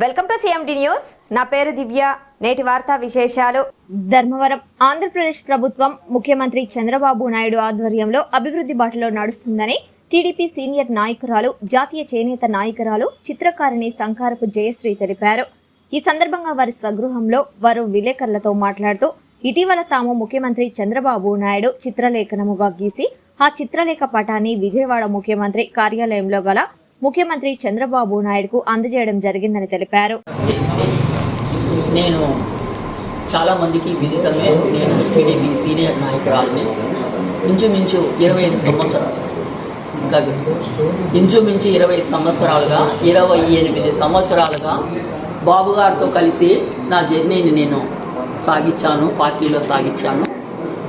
Welcome to CMD news. నా పేరు దివ్య. నేటి వార్తా విశేషాలు. ధర్మవరం ఆంధ్రప్రదేశ్ ప్రభుత్వం ముఖ్యమంత్రి చంద్రబాబు నాయుడు ఆధ్వర్యంలో అభివృద్ధి బాటలో నడుస్తుందని టీడీపీ సీనియర్ నాయకురాలు జాతీయ చేనేత నాయకురాలు చిత్రకారిణి సంకారపు జయశ్రీ తెలిపారు. ఈ సందర్భంగా వారి స్వగృహంలో వారు విలేకరులతో మాట్లాడుతూ ఇటీవల తాము ముఖ్యమంత్రి చంద్రబాబు నాయుడు చిత్రలేఖనముగా గీసి ఆ చిత్రలేఖ పటాన్ని విజయవాడ ముఖ్యమంత్రి కార్యాలయంలో గల ముఖ్యమంత్రి చంద్రబాబు నాయుడుకు అందజేయడం జరిగిందని తెలిపారు. నేను చాలామందికి విదితమే. నేను టీడీపీ సీనియర్ నాయకురాలని. ఇంచుమించు ఇరవై ఐదు సంవత్సరాలు. ఇంకా ఇంచుమించు ఇరవై సంవత్సరాలుగా ఇరవై ఎనిమిది సంవత్సరాలుగా బాబు గారితో కలిసి నా జర్నీని నేను సాగించాను పార్టీలో సాగించాను.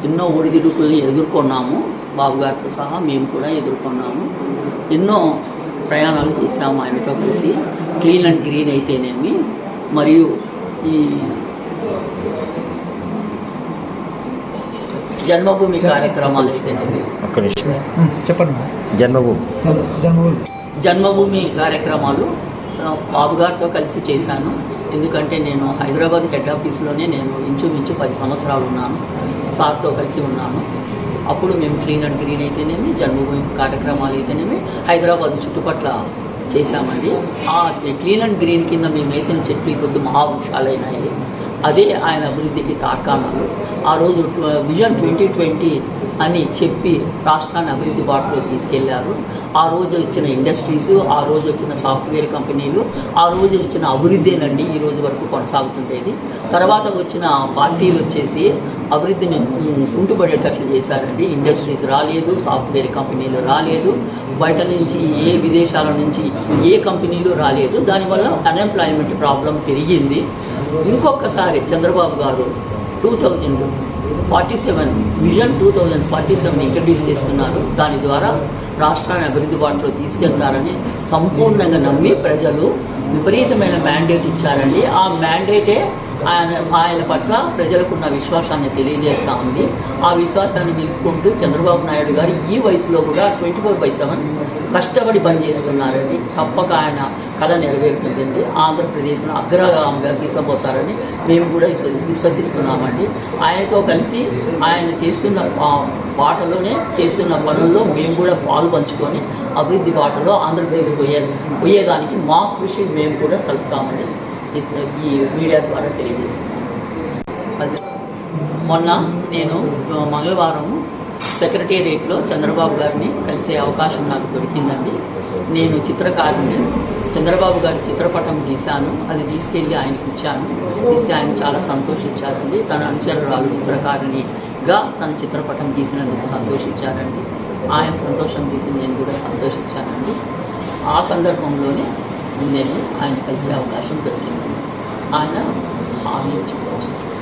ఎన్నో ఒడిదుడుకుల్ని ఎదుర్కొన్నాము. బాబు గారితో సహా మేము కూడా ఎదుర్కొన్నాము. ఎన్నో ప్రయాణాలు చేశాము ఆయనతో కలిసి. క్లీన్ అండ్ గ్రీన్ అయితేనేమి. మరియు ఈ జన్మభూమి కార్యక్రమాలు అయితేనేమి ఉమ్, చెప్పండి. జన్మభూమి. జన్మ- జన్మభూమి. జన్మభూమి కార్యక్రమాలు బాబు గారితో కలిసి చేశాను. ఎందుకంటే నేను హైదరాబాద్ హెడ్ ఆఫీస్లోనే నేను ఇంచుమించు పది సంవత్సరాలు ఉన్నాను. సార్తో కలిసి ఉన్నాను. అప్పుడు మేము క్లీన్ అండ్ గ్రీన్ అయితేనేమి జన్మభూమి కార్యక్రమాలు అయితేనేమి హైదరాబాద్ చుట్టుపట్ల చేశామండి. ఆ క్లీన్ అండ్ గ్రీన్ కింద మేము వేసిన చెట్లు ఈ కొద్ది మహావృక్షాలైనాయి అదే ఆయన అభివృద్ధికి తార్కాణాలు. ఆ రోజు విజన్ ట్వంటీ ట్వంటీ అని చెప్పి రాష్ట్రాన్ని అభివృద్ధి బాటలో తీసుకెళ్ళారు. ఆ రోజు వచ్చిన ఇండస్ట్రీస్ ఆ రోజు వచ్చిన సాఫ్ట్వేర్ కంపెనీలు ఆ రోజు వచ్చిన అభివృద్ధేనండి ఈ రోజు వరకు కొనసాగుతుండేది. తర్వాత వచ్చిన పార్టీలు వచ్చేసి అభివృద్ధిని కుంటుపడేటట్లు చేశారండి. ఇండస్ట్రీస్ రాలేదు సాఫ్ట్వేర్ కంపెనీలు రాలేదు బయట నుంచి ఏ విదేశాల నుంచి ఏ కంపెనీలు రాలేదు. దానివల్ల అన్ఎంప్లాయ్మెంట్ ప్రాబ్లం పెరిగింది. ఇంకొకసారి Chandrababu garu two thousand forty seven vision two thousand forty seven introduce చేస్తున్నారు. దాని ద్వారా రాష్ట్రాన్ని అభివృద్ధి బాటలో తీసుకెళ్తారని సంపూర్ణంగా నమ్మి ప్రజలు విపరీతమైన మ్యాండేట్ ఇచ్చారండి. ఆ మ్యాండేటే ఆయన ఆయన పట్ల ప్రజలకున్న విశ్వాసాన్ని తెలియజేస్తూ ఉంది. ఆ విశ్వాసాన్ని నిలుపుకుంటూ చంద్రబాబు నాయుడు గారు ఈ వయసులో కూడా ట్వంటీ ఫోర్ బై సెవెన్ కష్టపడి పనిచేస్తున్నారండి తప్పక ఆయన కళ నెరవేరుతుందండి. ఆంధ్రప్రదేశ్ను అగ్రగామంగా తీసుకుపోతారని మేము కూడా విశ్వసిస్తున్నామండి. ఆయనతో కలిసి ఆయన చేస్తున్న పాటలోనే బాటలోనే చేస్తున్న పనుల్లో మేము కూడా పాలు పంచుకొని అభివృద్ధి బాటలో ఆంధ్రప్రదేశ్ పోయే పోయేదానికి మా కృషి మేము కూడా సలుపుతామండి Uh, ఈ మీడియా ద్వారా తెలియజేస్తున్నాను. అది మొన్న నేను మంగళవారం సెక్రటేరియట్లో చంద్రబాబు గారిని కలిసే అవకాశం నాకు దొరికిందండి. నేను చిత్రకారుని చంద్రబాబు గారి చిత్రపటం గీశాను అది తీసుకెళ్ళి ఆయనకి ఇచ్చాను. ఇస్తే ఆయన చాలా సంతోషించారండి. తన అనుచరురాలు చిత్రకారునిగా తన చిత్రపటం గీసినందుకు సంతోషించారండి. ఆయన సంతోషం చూసి నేను కూడా సంతోషించానండి. ఆ సందర్భంలోనే నేను ఆయన కలిసే అవకాశం దొరికింది. ఆయన హామీ ఇచ్చుకోవచ్చు